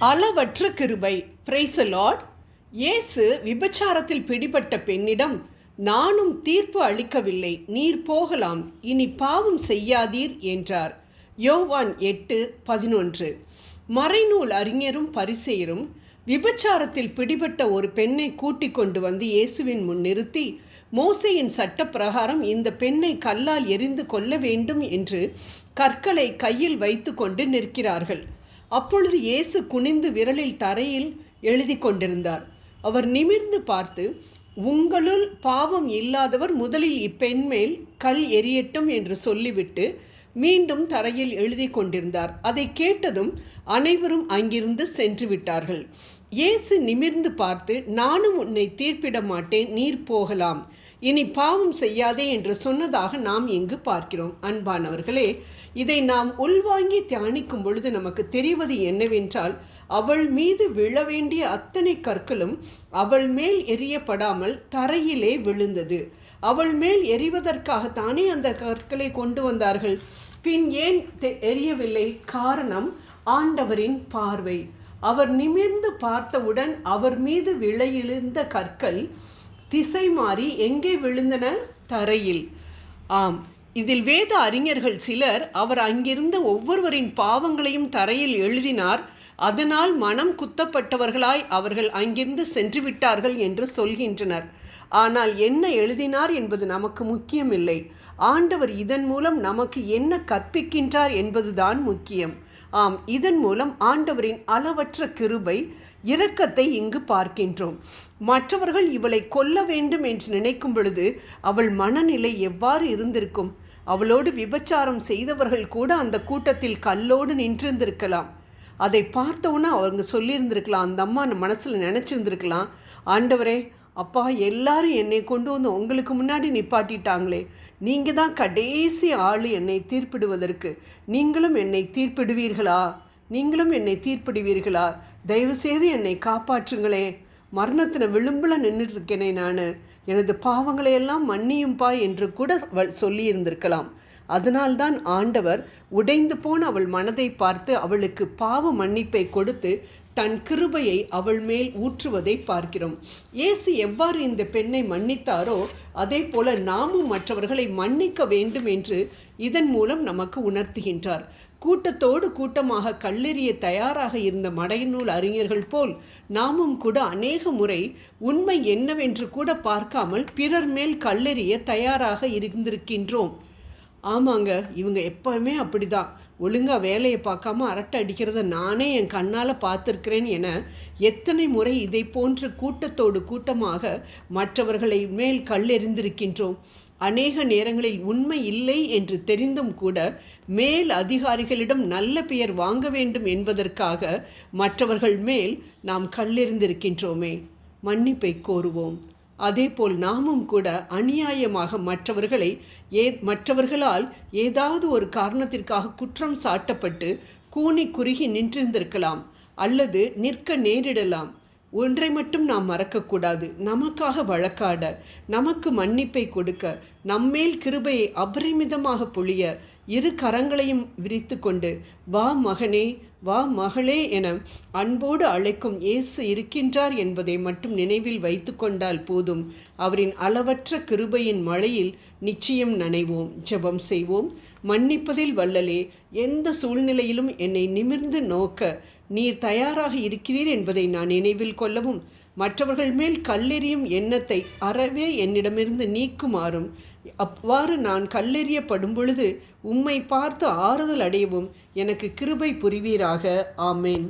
அளவற்ற கிருபை. Price Lord இயேசு விபச்சாரத்தில் பிடிபட்ட பெண்ணிடம் நானும் தீர்ப்பு அளிக்கவில்லை நீர் போகலாம் இனி பாவம் செய்யாதீர் என்றார். யோவான் எட்டு பதினொன்று. மறைநூல் அறிஞரும் பரிசெயரும் விபச்சாரத்தில் பிடிபட்ட ஒரு பெண்ணை கூட்டிக் கொண்டு வந்து இயேசுவின் முன் நிறுத்தி மோசையின் சட்டப்பிரகாரம் இந்த பெண்ணை கல்லால் எரிந்து கொள்ள வேண்டும் என்று கற்களை கையில் வைத்துக்கொண்டு நிற்கிறார்கள். அப்பொழுது இயேசு குனிந்து விரலில் தரையில் எழுதி கொண்டிருந்தார். அவர் நிமிர்ந்து பார்த்து உங்களுள் பாவம் இல்லாதவர் முதலில் இப்பெண் மேல் கல் எரியட்டும் என்று சொல்லிவிட்டு மீண்டும் தரையில் எழுதி கொண்டிருந்தார். அதை கேட்டதும் அனைவரும் அங்கிருந்து சென்று விட்டார்கள். இயேசு நிமிர்ந்து பார்த்து நானும் உன்னை தீர்ப்பிட மாட்டேன் நீர் போகலாம். இனி பாவம் செய்யாதே என்று சொன்னதாக நாம் இங்கு பார்க்கிறோம். அன்பானவர்களே இதை நாம் உள்வாங்கி தியானிக்கும் பொழுது நமக்கு தெரிவது என்னவென்றால் அவள் மீது விழ வேண்டிய அத்தனை கற்களும் அவள் மேல் எரியப்படாமல் தரையிலே விழுந்தது. அவள் மேல் எறிவதற்காகத்தானே அந்த கற்களை கொண்டு வந்தார்கள். பின் ஏன் எரியவில்லை காரணம் ஆண்டவரின் பார்வை. அவர் நிமிர்ந்து பார்த்தவுடன் அவர் மீது விளையிழுந்த கற்கள் திசை மாறி எங்கே விழுந்தன? தரையில். ஆம் இதில் வேத அறிஞர்கள் சிலர் அவர் அங்கிருந்த ஒவ்வொருவரின் பாவங்களையும் தரையில் எழுதினார். அதனால் மனம் குத்தப்பட்டவர்களாய் அவர்கள் அங்கிருந்து சென்று விட்டார்கள் என்று சொல்கின்றனர். ஆனால் என்ன எழுதினார் என்பது நமக்கு முக்கியமில்லை. ஆண்டவர் இதன் மூலம் நமக்கு என்ன கற்பிக்கின்றார் என்பதுதான் முக்கியம். ஆம் இதன் மூலம் ஆண்டவரின் அளவற்ற கிருபை இரக்கத்தை இங்கு பார்க்கின்றோம். மற்றவர்கள் இவளை கொல்ல வேண்டும் என்று நினைக்கும் பொழுது அவள் மனநிலை எவ்வாறு இருந்திருக்கும்? அவளோடு விபச்சாரம் செய்தவர்கள் கூட அந்த கூட்டத்தில் கல்லோடு நின்றிருந்திருக்கலாம். அதை பார்த்தவுடனே அவங்க சொல்லியிருந்திருக்கலாம். அந்த அம்மா மனசில் நினச்சிருந்துருக்கலாம். ஆண்டவரே அப்பா எல்லாரும் என்னை கொண்டு வந்து உங்களுக்கு முன்னாடி நிப்பாட்டிட்டாங்களே. நீங்கள் தான் கடைசி ஆள் என்னை தீர்ப்பிடுவதற்கு. நீங்களும் என்னை தீர்ப்பிடுவீர்களா? நீங்களும் என்னை தீர்ப்பிடுவீர்களா? தயவுசெய்து என்னை காப்பாற்றுங்களே. மரணத்தின விளிம்பில் நின்றுட்டு இருக்கேனே நான். எனது பாவங்களையெல்லாம் மன்னியும்பா என்று கூட சொல்லியிருந்திருக்கலாம். அதனால்தான் ஆண்டவர் உடைந்து போன அவள் மனதை பார்த்து அவளுக்கு பாவ மன்னிப்பை கொடுத்து தன் கிருபையை அவள் மேல் ஊற்றுவதை பார்க்கிறோம். இயேசு எவ்வாறு இந்த பெண்ணை மன்னித்தாரோ அதே போல நாமும் மற்றவர்களை மன்னிக்க வேண்டும் என்று இதன் மூலம் நமக்கு உணர்த்துகின்றார். கூட்டத்தோடு கூட்டமாக கல்லெறிய தயாராக இருந்த மடையநூல் அறிஞர்கள் போல் நாமும் கூட அநேக முறை உண்மை என்னவென்று கூட பார்க்காமல் பிறர் மேல் கல்லெறிய தயாராக இருந்திருக்கின்றோம். ஆமாங்க இவங்க எப்போவுமே அப்படி தான் ஒழுங்காக வேலையை பார்க்காம அரட்டை அடிக்கிறத நானே என் கண்ணால் பார்த்துருக்கிறேன் என எத்தனை முறை இதை போன்ற கூட்டத்தோடு கூட்டமாக மற்றவர்களை மேல் கல்லெறிந்திருக்கின்றோம். அநேக நேரங்களில் உண்மை இல்லை என்று தெரிந்தும் கூட மேல் அதிகாரிகளிடம் நல்ல பெயர் வாங்க வேண்டும் என்பதற்காக மற்றவர்கள் மேல் நாம் கல்லெறிந்திருக்கின்றோமே. மன்னிப்பை கோருவோம். அதேபோல் நாமும் கூட அநியாயமாக மற்றவர்களை ஏ மற்றவர்களால் ஏதாவது ஒரு காரணத்திற்காக குற்றம் சாட்டப்பட்டு கூனி குறுகி நின்றிருந்திருக்கலாம் அல்லது நிற்க நேரிடலாம். ஒன்றை மட்டும் நாம் மறக்கக்கூடாது. நமக்காக வழக்காட நமக்கு மன்னிப்பை கொடுக்க நம்மேல் கிருபையை அபரிமிதமாக பொழிய இரு கரங்களையும் விரித்து கொண்டு வா மகனே வா மகளே என அன்போடு அழைக்கும் இயேசு இருக்கின்றார் என்பதை மட்டும் நினைவில் வைத்து கொண்டால் போதும். அவரின் அளவற்ற கிருபையின் மழையில் நிச்சயம் நனைவோம். ஜெபம் செய்வோம். மன்னிப்பதில் வல்லலே எந்த சூழ்நிலையிலும் என்னை நிமிர்ந்து நோக்க நீர் தயாராக இருக்கிறீர் என்பதை நான் நினைவில் கொள்ளவும் மற்றவர்கள் மேல் கல்லெறியும் எண்ணத்தை அறவே என்னிடமிருந்து நீக்குமாறும். அவ்வாறு நான் கல்லெறியப்படும் பொழுது உம்மை பார்த்து ஆறுதல் அடையவும் எனக்கு கிருபை புரிவீராக. ஆமேன்.